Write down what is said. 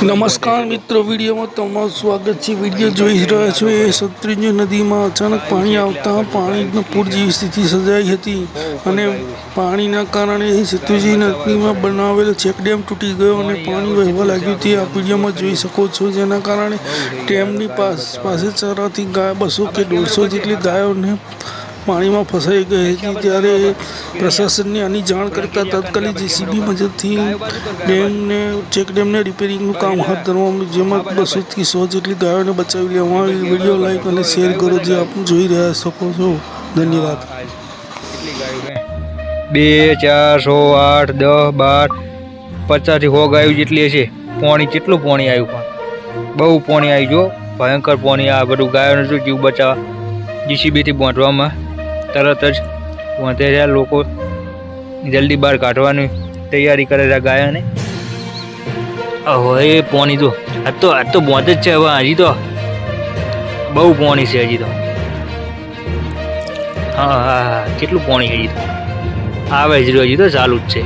નમસ્કાર મિત્રો, વિડીયોમાં તમારું સ્વાગત છે. વીડિયો જોઈ રહ્યા છો એ સત્રુંજ નદીમાં અચાનક પાણી આવતા પાણીનો પૂર જેવી સ્થિતિ સર્જાઈ હતી અને પાણીના કારણે શત્રુજી નદીમાં બનાવેલો ચેકડેમ તૂટી ગયો અને પાણી વહેવા લાગ્યું. તે આ વિડીયોમાં જોઈ શકો છો. જેના કારણે ડેમની પાસ ચરાતી ગાય બસો કે દોઢસો જેટલી ગાયોને પાણીમાં ફસાઈ ગઈ હતી ત્યારે પ્રશાસનને આની જાણ કરતાં તાત્કાલિક જેસીબી મદદથી ડેમને ચેકડેમને રિપેરિંગનું કામ હાથ ધરવામાં જેમાં બસોથી સો જેટલી ગાયોને બચાવી લેવામાં આવી. વીડિયો લાઈક અને શેર કરો જે આપ જોઈ રહ્યા શકો છો. ધન્યવાદ. બે ચાર સો આઠ દસ બાર પચાસથી સો ગાયું જેટલી હશે. પોણી કેટલું પોણી આવ્યું પણ? બહુ પોણી આવી જો. ભયંકર પોણી આ બધું ગાયોને શું જીવ બચાવવા? જીસીબીથી બાંધવામાં તરત જ રહ્યા લોકો જલ્દી બહાર કાઢવાની તૈયારી કરે રહ્યા ગાયાને. હવે પોણી તો, આ તો આ તો બોંધ જ છે હવે હજી તો. બહુ પોણી છે હજી તો. હા હા હા, કેટલું પોણી હજી તો. આવે જ રહ્યું હજી તો, ચાલુ જ છે.